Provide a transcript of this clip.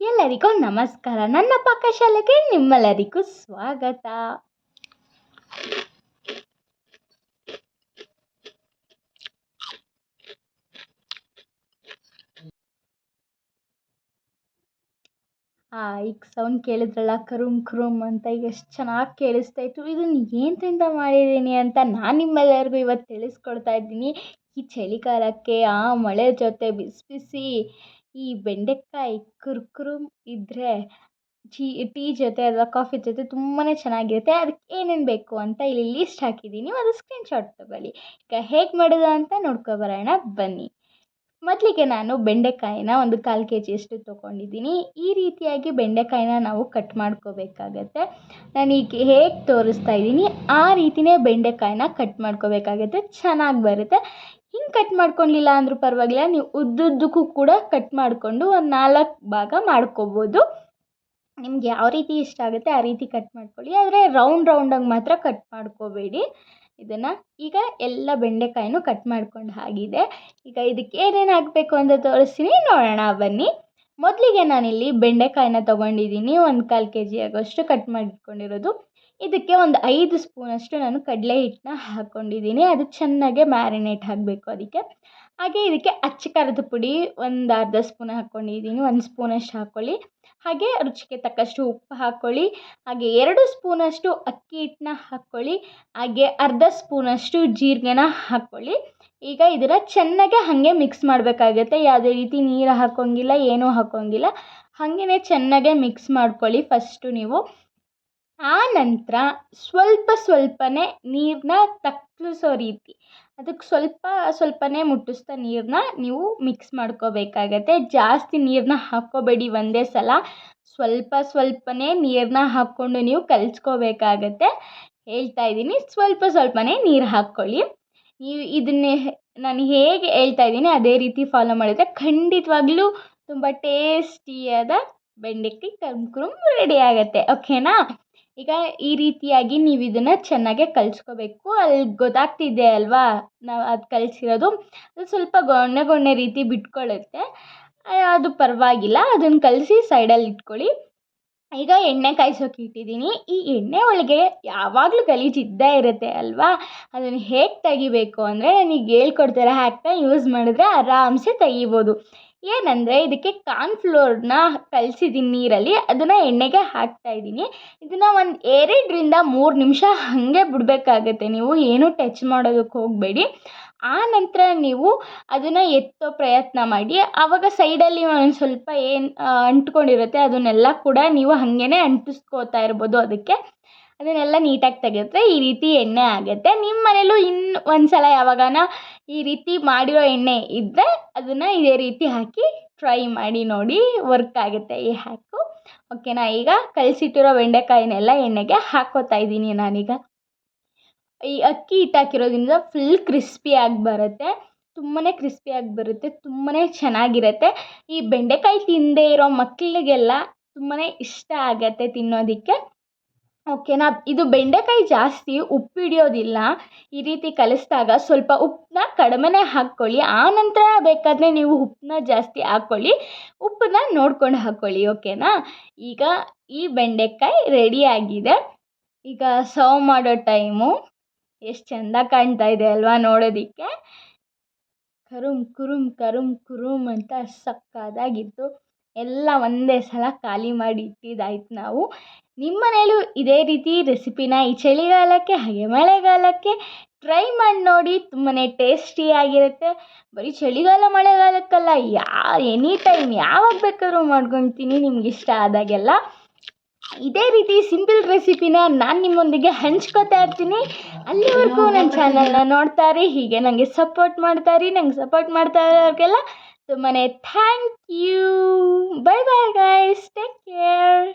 ಎಲ್ಲರಿಗೂ ನಮಸ್ಕಾರ. ನನ್ನ ಪಾಕಶಾಲೆಗೆ ನಿಮ್ಮೆಲ್ಲರಿಗೂ ಸ್ವಾಗತ. ಆ, ಈಗ ಸೌಂಡ್ ಕೇಳಿದ್ರಲ್ಲ ಕರುಮ್ ಕರುಮ್ ಅಂತ ಈಗ ಎಷ್ಟು ಚೆನ್ನಾಗಿ ಕೇಳಿಸ್ತಾ ಇತ್ತು. ಇದನ್ನು ಏನರಿಂದ ಮಾಡಿದ್ದೀನಿ ಅಂತ ನಾನು ನಿಮ್ಮೆಲ್ಲರಿಗೂ ಇವತ್ತು ತಿಳಿಸ್ಕೊಡ್ತಾ ಇದ್ದೀನಿ. ಈ ಚಳಿಗಾಲಕ್ಕೆ ಆ ಮಳೆ ಜೊತೆ ಬಿಸಿ ಬಿಸಿ ಈ ಬೆಂಡೆಕಾಯಿ ಕುರ್ಕುರುಮ್ ಇದ್ದರೆ ಟೀ ಟೀ ಜೊತೆ ಅಥವಾ ಕಾಫಿ ಜೊತೆ ತುಂಬಾ ಚೆನ್ನಾಗಿರುತ್ತೆ. ಅದಕ್ಕೆ ಏನೇನು ಬೇಕು ಅಂತ ಇಲ್ಲಿ ಲೀಸ್ಟ್ ಹಾಕಿದ್ದೀನಿ. ಅದು ಸ್ಕ್ರೀನ್ಶಾಟ್ ತಗೊಳ್ಳಿ. ಈಗ ಹೇಗೆ ಮಾಡೋದು ಅಂತ ನೋಡ್ಕೊಬರೋಣ ಬನ್ನಿ. ಮೊದಲಿಗೆ ನಾನು ಬೆಂಡೆಕಾಯಿನ ಒಂದು ಕಾಲು ಕೆ ಜಿಯಷ್ಟು ತೊಗೊಂಡಿದ್ದೀನಿ. ಈ ರೀತಿಯಾಗಿ ಬೆಂಡೆಕಾಯಿನ ನಾವು ಕಟ್ ಮಾಡ್ಕೋಬೇಕಾಗತ್ತೆ. ನಾನು ಈಗ ಹೇಗೆ ತೋರಿಸ್ತಾ ಇದ್ದೀನಿ. ಆ ರೀತಿಯೇ ಬೆಂಡೆಕಾಯಿನ ಕಟ್ ಮಾಡ್ಕೋಬೇಕಾಗತ್ತೆ. ಚೆನ್ನಾಗಿ ಬರುತ್ತೆ. ಹಿಂಗೆ ಕಟ್ ಮಾಡ್ಕೊಳ್ಲಿಲ್ಲ ಅಂದರೂ ಪರವಾಗಿಲ್ಲ. ನೀವು ಉದ್ದುದ್ದಕ್ಕೂ ಕೂಡ ಕಟ್ ಮಾಡಿಕೊಂಡು ಒಂದು ನಾಲ್ಕು ಭಾಗ ಮಾಡ್ಕೊಬೋದು. ನಿಮ್ಗೆ ಯಾವ ರೀತಿ ಇಷ್ಟ ಆಗುತ್ತೆ ಆ ರೀತಿ ಕಟ್ ಮಾಡ್ಕೊಳ್ಳಿ. ಆದರೆ ರೌಂಡ್ ರೌಂಡಾಗಿ ಮಾತ್ರ ಕಟ್ ಮಾಡ್ಕೋಬೇಡಿ. ಇದನ್ನು ಈಗ ಎಲ್ಲ ಬೆಂಡೆಕಾಯಿನೂ ಕಟ್ ಮಾಡ್ಕೊಂಡು ಆಗಿದೆ ಈಗ ಇದಕ್ಕೆ ಏನೇನು ಹಾಕಬೇಕು ಅಂತ ತೋರಿಸ್ತೀನಿ. ನೋಡೋಣ, ಬನ್ನಿ. ಮೊದಲಿಗೆ ನಾನಿಲ್ಲಿ ಬೆಂಡೆಕಾಯಿನ ತೊಗೊಂಡಿದ್ದೀನಿ. ಒಂದು ಕಾಲು ಕೆ ಜಿ ಆಗೋಷ್ಟು ಕಟ್ ಮಾಡಿಟ್ಕೊಂಡಿರೋದು ಇದಕ್ಕೆ ಒಂದು ಐದು ಸ್ಪೂನಷ್ಟು ನಾನು ಕಡಲೆ ಹಿಟ್ಟನ್ನ ಹಾಕ್ಕೊಂಡಿದ್ದೀನಿ ಅದು ಚೆನ್ನಾಗೆ ಮ್ಯಾರಿನೇಟ್ ಆಗಬೇಕು ಅದಕ್ಕೆ. ಹಾಗೆ ಇದಕ್ಕೆ ಅಚ್ಚ ಪುಡಿ ಒಂದು ಅರ್ಧ ಸ್ಪೂನ್ ಹಾಕ್ಕೊಂಡಿದ್ದೀನಿ ಒಂದು ಸ್ಪೂನಷ್ಟು ಹಾಕ್ಕೊಳ್ಳಿ ಹಾಗೆ ರುಚಿಗೆ ತಕ್ಕಷ್ಟು ಉಪ್ಪು ಹಾಕ್ಕೊಳ್ಳಿ ಹಾಗೆ ಎರಡು ಸ್ಪೂನಷ್ಟು ಅಕ್ಕಿ ಹಿಟ್ಟನ್ನ ಹಾಕ್ಕೊಳ್ಳಿ ಹಾಗೆ ಅರ್ಧ ಸ್ಪೂನಷ್ಟು ಜೀರಿಗೆನ ಹಾಕ್ಕೊಳ್ಳಿ ಈಗ ಇದನ್ನು ಚೆನ್ನಾಗೆ ಹಾಗೆ ಮಿಕ್ಸ್ ಮಾಡಬೇಕಾಗತ್ತೆ. ಯಾವುದೇ ರೀತಿ ನೀರು ಹಾಕೋಂಗಿಲ್ಲ, ಏನೂ ಹಾಕೋಂಗಿಲ್ಲ. ಹಾಗೆಯೇ ಚೆನ್ನಾಗೆ ಮಿಕ್ಸ್ ಮಾಡ್ಕೊಳ್ಳಿ ಫಸ್ಟು ನೀವು. ಆ ನಂತರ ಸ್ವಲ್ಪ ಸ್ವಲ್ಪನೇ ನೀರನ್ನ ತಕ್ಕಲಿಸೋ ರೀತಿ. ಅದಕ್ಕೆ ಸ್ವಲ್ಪ ಸ್ವಲ್ಪನೇ ಮುಟ್ಟಿಸ್ತಾ ನೀರನ್ನ ನೀವು ಮಿಕ್ಸ್ ಮಾಡ್ಕೋಬೇಕಾಗತ್ತೆ. ಜಾಸ್ತಿ ನೀರನ್ನ ಹಾಕ್ಕೋಬೇಡಿ ಒಂದೇ ಸಲ. ಸ್ವಲ್ಪ ಸ್ವಲ್ಪನೇ ನೀರನ್ನ ಹಾಕ್ಕೊಂಡು ನೀವು ಕಲಿಸ್ಕೋಬೇಕಾಗತ್ತೆ. ಹೇಳ್ತಾ ಇದ್ದೀನಿ. ಸ್ವಲ್ಪ ಸ್ವಲ್ಪನೇ ನೀರು ಹಾಕ್ಕೊಳ್ಳಿ. ನೀವು ಇದನ್ನೇ ನಾನು ಹೇಗೆ ಹೇಳ್ತಾ ಇದ್ದೀನಿ ಅದೇ ರೀತಿ ಫಾಲೋ ಮಾಡಿದರೆ ಖಂಡಿತವಾಗ್ಲೂ ತುಂಬ ಟೇಸ್ಟಿಯಾದ ಬೆಂಡೆಕಾಯಿ ಕರ್ಮ್ ರೆಡಿ ಆಗುತ್ತೆ. ಓಕೆನಾ ಈಗ ಈ ರೀತಿಯಾಗಿ ನೀವು ಇದನ್ನು ಚೆನ್ನಾಗೆ ಕಲಿಸ್ಕೋಬೇಕು. ಅಲ್ಲಿ ಗೊತ್ತಾಗ್ತಿದೆ ಅಲ್ವಾ? ನಾವು ಅದು ಕಲಿಸಿರೋದು. ಅದು ಸ್ವಲ್ಪ ಗೊಣ್ಣೆ ಗೊಣ್ಣೆ ರೀತಿ ಬಿಟ್ಕೊಳ್ಳುತ್ತೆ ಅದು ಪರವಾಗಿಲ್ಲ. ಅದನ್ನು ಕಲಸಿ ಸೈಡಲ್ಲಿ ಇಟ್ಕೊಳ್ಳಿ. ಈಗ ಎಣ್ಣೆ ಕಾಯಿಸೋಕೆ ಇಟ್ಟಿದ್ದೀನಿ. ಈ ಎಣ್ಣೆ ಒಳಗೆ ಯಾವಾಗಲೂ ಗಲೀಜಿದ್ದೇ ಇರುತ್ತೆ ಅಲ್ವಾ? ಅದನ್ನು ಹೇಗೆ ತೆಗಿಬೇಕು ಅಂದರೆ, ನನಗೆ ಹೇಳ್ಕೊಡ್ತಾರೆ ಹಾಕ್ತಾ ಯೂಸ್ ಮಾಡಿದ್ರೆ ಆರಾಮ್ಸೆ ತೆಗಿಬೋದು. ಏನಂದರೆ ಇದಕ್ಕೆ ಕಾರ್ನ್ಫ್ಲೋರ್ನ ಕಲಸಿದ್ದೀನಿ ನೀರಲ್ಲಿ, ಅದನ್ನು ಎಣ್ಣೆಗೆ ಹಾಕ್ತಾ ಇದ್ದೀನಿ ಇದನ್ನು ಒಂದು ಎರಡರಿಂದ ಮೂರು ನಿಮಿಷ ಹಾಗೆ ಬಿಡಬೇಕಾಗತ್ತೆ. ನೀವು ಏನೂ ಟಚ್ ಮಾಡೋದಕ್ಕೆ ಹೋಗಬೇಡಿ. ಆ ನಂತರ ನೀವು ಅದನ್ನು ಎತ್ತೋ ಪ್ರಯತ್ನ ಮಾಡಿ. ಆವಾಗ ಸೈಡಲ್ಲಿ ಒಂದು ಸ್ವಲ್ಪ ಏನು ಅಂಟ್ಕೊಂಡಿರುತ್ತೆ, ಅದನ್ನೆಲ್ಲ ಕೂಡ ನೀವು ಹಾಗೇನೆ ಅಂಟಿಸ್ಕೋತಾ ಇರ್ಬೋದು ಅದಕ್ಕೆ. ಅದನ್ನೆಲ್ಲ ನೀಟಾಗಿ ತೆಗೆದ್ರೆ ಈ ರೀತಿ ಎಣ್ಣೆ ಆಗುತ್ತೆ. ನಿಮ್ಮ ಮನೇಲೂ ಇನ್ನು ಒಂದು ಸಲ ಯಾವಾಗಾನ ಈ ರೀತಿ ಮಾಡಿರೋ ಎಣ್ಣೆ ಇದ್ದರೆ ಅದನ್ನು ಇದೇ ರೀತಿ ಹಾಕಿ ಟ್ರೈ ಮಾಡಿ ನೋಡಿ ವರ್ಕ್ ಆಗುತ್ತೆ ಈ ಹ್ಯಾಕು ಓಕೆನಾ ಈಗ ಕಲಸಿಟ್ಟಿರೋ ಬೆಂಡೆಕಾಯಿನೆಲ್ಲ ಎಣ್ಣೆಗೆ ಹಾಕೋತಾ ಇದ್ದೀನಿ ನಾನೀಗ. ಈ ಅಕ್ಕಿ ಹಿಟ್ಟಾಕಿರೋದ್ರಿಂದ ಫುಲ್ ಕ್ರಿಸ್ಪಿಯಾಗಿ ಬರುತ್ತೆ. ತುಂಬಾ ಕ್ರಿಸ್ಪಿಯಾಗಿ ಬರುತ್ತೆ ತುಂಬಾ ಚೆನ್ನಾಗಿರುತ್ತೆ. ಈ ಬೆಂಡೆಕಾಯಿ ತಿನ್ನದೇ ಇರೋ ಮಕ್ಕಳಿಗೆಲ್ಲ ತುಂಬಾ ಇಷ್ಟ ಆಗುತ್ತೆ ತಿನ್ನೋದಕ್ಕೆ. ಓಕೆನಾ ಇದು ಬೆಂಡೆಕಾಯಿ ಜಾಸ್ತಿ ಉಪ್ಪು ಹಿಡಿಯೋದಿಲ್ಲ. ಈ ರೀತಿ ಕಲಿಸಿದಾಗ ಸ್ವಲ್ಪ ಉಪ್ಪನ್ನ ಕಡಿಮೆನೇ ಹಾಕ್ಕೊಳ್ಳಿ. ಆನಂತರ ಬೇಕಾದರೆ ನೀವು ಉಪ್ಪನ್ನ ಜಾಸ್ತಿ ಹಾಕ್ಕೊಳ್ಳಿ. ಉಪ್ಪನ್ನ ನೋಡ್ಕೊಂಡು ಹಾಕ್ಕೊಳ್ಳಿ, ಓಕೆನಾ? ಈಗ ಈ ಬೆಂಡೆಕಾಯಿ ರೆಡಿಯಾಗಿದೆ ಈಗ ಸರ್ವ್ ಮಾಡೋ ಟೈಮು ಎಷ್ಟು ಚೆಂದ ಕಾಣ್ತಾ ಇದೆ ಅಲ್ವಾ ನೋಡೋದಕ್ಕೆ? ಕರುಮ್, ಕುರುಮ್ ಕರುಮ್, ಕುರುಮ್ ಅಂತ ಸಕ್ಕತ್ತಾಗಿತ್ತು. ಎಲ್ಲ ಒಂದೇ ಸಲ ಖಾಲಿ ಮಾಡಿ ಇಟ್ಟಿದ್ದಾಯ್ತು ನಾವು. ನಿಮ್ಮ ಮನೇಲೂ ಇದೇ ರೀತಿ ರೆಸಿಪಿನ ಈ ಚಳಿಗಾಲಕ್ಕೆ ಹಾಗೆ ಮಳೆಗಾಲಕ್ಕೆ ಟ್ರೈ ಮಾಡಿ ನೋಡಿ ತುಂಬಾ ಟೇಸ್ಟಿಯಾಗಿರುತ್ತೆ ಬರೀ ಚಳಿಗಾಲ ಮಳೆಗಾಲಕ್ಕಲ್ಲ ಯಾ ಎನಿ ಟೈಮ್ ಯಾವಾಗ ಬೇಕಾದ್ರೂ ಮಾಡ್ಕೊತೀನಿ ನಿಮ್ಗೆ ಇಷ್ಟ ಆದಾಗೆಲ್ಲ. ಇದೇ ರೀತಿ ಸಿಂಪಲ್ ರೆಸಿಪಿನ ನಾನು ನಿಮ್ಮೊಂದಿಗೆ ಹಂಚ್ಕೋತಾ ಇರ್ತೀನಿ. ಅಲ್ಲಿವರೆಗೂ ನನ್ನ ಚಾನಲ್ನ ನೋಡ್ತಾರೆ ಹೀಗೆ ನನಗೆ ಸಪೋರ್ಟ್ ಮಾಡ್ತಾರೆ ರೀ ನಂಗೆ ಸಪೋರ್ಟ್ ಮಾಡ್ತಾ ಇರೋರಿಗೆಲ್ಲ ತುಂಬಾ thank you bye bye guys take care